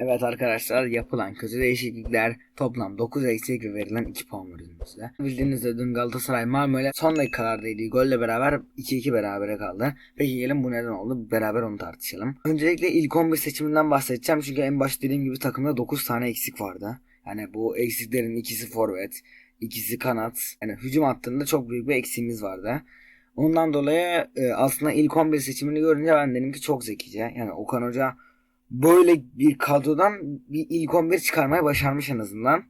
Evet arkadaşlar yapılan kötü değişiklikler toplam 9 eksik ve verilen 2 puan var önümüzde. Bildiğiniz üzere dün Galatasaray Marmara son dakikalarda yediği golle beraber 2-2 berabere kaldı. Peki gelin bu neden oldu? Beraber onu tartışalım. Öncelikle ilk 11 seçiminden bahsedeceğim çünkü en başta dediğim gibi takımda 9 tane eksik vardı. Yani bu eksiklerin ikisi forvet, ikisi kanat. Yani hücum hattında çok büyük bir eksiğimiz vardı. Ondan dolayı e, aslında ilk 11 seçimini görünce ben dedim ki çok zekice. Yani Okan Hoca böyle bir kadrodan bir ilk 11 çıkarmayı başarmış en azından.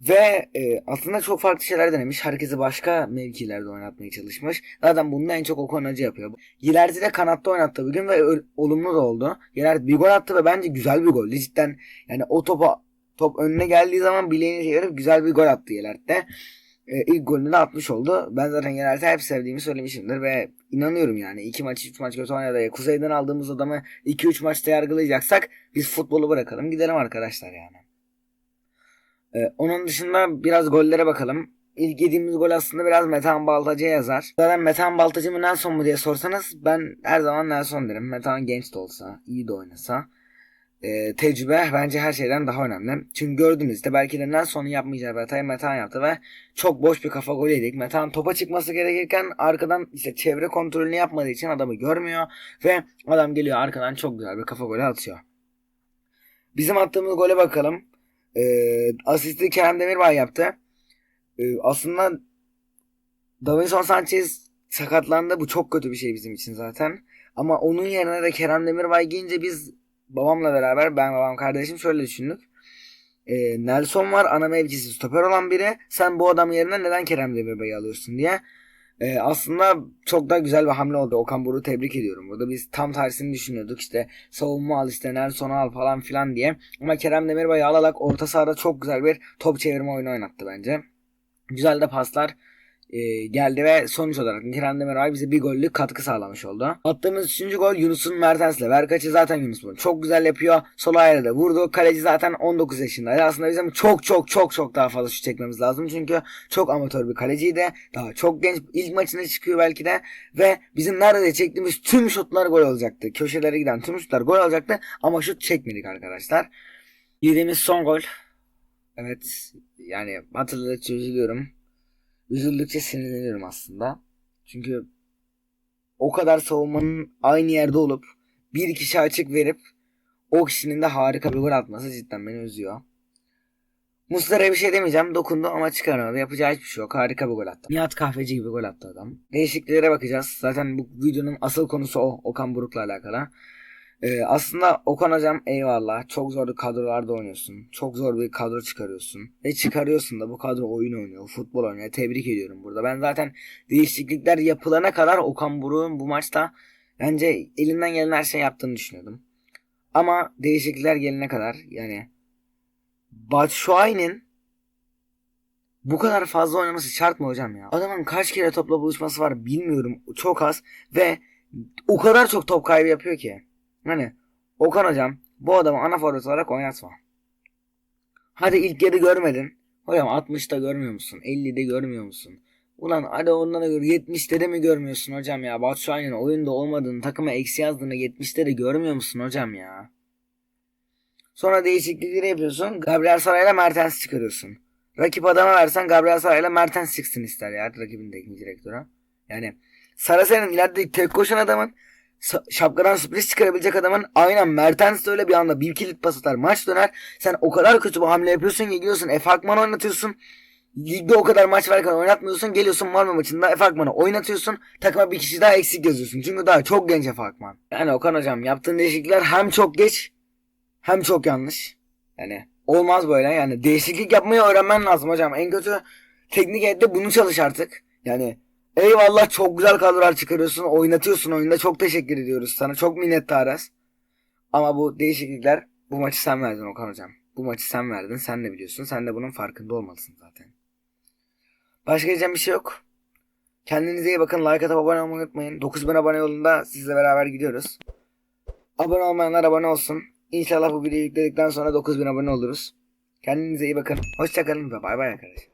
Ve e, aslında çok farklı şeyler denemiş. Herkesi başka mevkilerde oynatmaya çalışmış. Zaten bunu en çok Okan yapıyor. Gilerdi de kanatta oynattı bugün ve olumlu da oldu. Gilerdi bir gol attı ve bence güzel bir goldü. Cidden yani o topa top önüne geldiği zaman bileğini çevirip güzel bir gol attı Yelert'te. E, ilk golünü de atmış oldu. Ben zaten Yelert'i hep sevdiğimi söylemişimdir ve inanıyorum yani. iki maç, üç maç kötü oynadı. ya. Kuzey'den aldığımız adamı 2-3 maçta yargılayacaksak biz futbolu bırakalım gidelim arkadaşlar yani. Ee, onun dışında biraz gollere bakalım. İlk yediğimiz gol aslında biraz Metehan Baltacı'ya yazar. Zaten Metehan Baltacı mı Nelson mu diye sorsanız ben her zaman Nelson derim. Metehan genç de olsa, iyi de oynasa. Ee, tecrübe bence her şeyden daha önemli. Çünkü gördünüz işte belki de Nelson'un yapmayacağı bir hatayı Metehan yaptı ve çok boş bir kafa golü yedik. Metehan topa çıkması gerekirken arkadan işte çevre kontrolünü yapmadığı için adamı görmüyor ve adam geliyor arkadan çok güzel bir kafa golü atıyor. Bizim attığımız gole bakalım. Ee, asisti Kerem Demirbay yaptı. Ee, aslında Davinson Sanchez sakatlandı. Bu çok kötü bir şey bizim için zaten. Ama onun yerine de Kerem Demirbay giyince biz babamla beraber ben babam kardeşim şöyle düşündük. Ee, Nelson var ana mevkisi stoper olan biri. Sen bu adam yerine neden Kerem Demirbay'ı alıyorsun diye. Ee, aslında çok da güzel bir hamle oldu. Okan Buruk'u tebrik ediyorum. Burada biz tam tersini düşünüyorduk. İşte savunma al işte Nelson'u al falan filan diye. Ama Kerem Demirbay'ı alarak orta sahada çok güzel bir top çevirme oyunu oynattı bence. Güzel de paslar e, geldi ve sonuç olarak Kerem Demirbay bize bir gollük katkı sağlamış oldu. Attığımız üçüncü gol Yunus'un Mertens'le. Verkaç'ı zaten Yunus bunu çok güzel yapıyor. Sol ayağıyla da vurdu. Kaleci zaten 19 yaşındaydı. Aslında bizim çok çok çok çok daha fazla şut çekmemiz lazım. Çünkü çok amatör bir kaleciydi. Daha çok genç. ilk maçına çıkıyor belki de. Ve bizim nerede çektiğimiz tüm şutlar gol olacaktı. Köşelere giden tüm şutlar gol olacaktı. Ama şut çekmedik arkadaşlar. Yediğimiz son gol. Evet. Yani hatırladıkça üzülüyorum. Üzüldükçe sinirleniyorum aslında. Çünkü o kadar savunmanın aynı yerde olup bir kişi açık verip o kişinin de harika bir gol atması cidden beni üzüyor. Muslera'ya bir şey demeyeceğim. Dokundu ama çıkaramadı. Yapacağı hiçbir şey yok. Harika bir gol attı. Nihat Kahveci gibi gol attı adam. Değişikliklere bakacağız. Zaten bu videonun asıl konusu o. Okan Buruk'la alakalı. Ee, aslında Okan hocam eyvallah çok zor bir kadrolarda oynuyorsun. Çok zor bir kadro çıkarıyorsun. Ve çıkarıyorsun da bu kadro oyun oynuyor. Futbol oynuyor. Tebrik ediyorum burada. Ben zaten değişiklikler yapılana kadar Okan Buruk'un bu maçta bence elinden gelen her şey yaptığını düşünüyordum. Ama değişiklikler gelene kadar yani Batshuayi'nin bu kadar fazla oynaması şart mı hocam ya? Adamın kaç kere topla buluşması var bilmiyorum. Çok az ve o kadar çok top kaybı yapıyor ki. Hani Okan hocam bu adamı ana forvet olarak oynatma. Hadi ilk yarı görmedin. Hocam 60'ta görmüyor musun? 50'de görmüyor musun? Ulan hadi ondan da gör. 70'te de mi görmüyorsun hocam ya? Batshuayi'nin oyunda olmadığını, takıma eksi yazdığını 70'te de görmüyor musun hocam ya? Sonra değişiklikleri yapıyorsun. Gabriel Saray'la Mertens çıkarıyorsun. Rakip adama versen Gabriel Saray'la Mertens çıksın ister ya rakibin teknik direktörü. Yani Sarasen'in ileride tek koşan adamın şapkadan sürpriz çıkarabilecek adamın aynen Mertens de öyle bir anda bir kilit pas atar maç döner. Sen o kadar kötü bir hamle yapıyorsun ki gidiyorsun Efe oynatıyorsun. Ligde o kadar maç varken oynatmıyorsun. Geliyorsun Malmö maçında Efe Akman'ı oynatıyorsun. Takıma bir kişi daha eksik yazıyorsun. Çünkü daha çok genç Efe Akman. Yani Okan hocam yaptığın değişiklikler hem çok geç hem çok yanlış. Yani olmaz böyle. Yani değişiklik yapmayı öğrenmen lazım hocam. En kötü teknik heyette bunu çalış artık. Yani eyvallah çok güzel kadrolar çıkarıyorsun. Oynatıyorsun oyunda. Çok teşekkür ediyoruz sana. Çok minnettarız. Ama bu değişiklikler bu maçı sen verdin Okan hocam. Bu maçı sen verdin. Sen de biliyorsun. Sen de bunun farkında olmalısın zaten. Başka diyeceğim bir şey yok. Kendinize iyi bakın. Like atıp abone olmayı unutmayın. 9000 abone yolunda sizle beraber gidiyoruz. Abone olmayanlar abone olsun. İnşallah bu videoyu yükledikten sonra 9000 abone oluruz. Kendinize iyi bakın. Hoşçakalın ve bay bay arkadaşlar.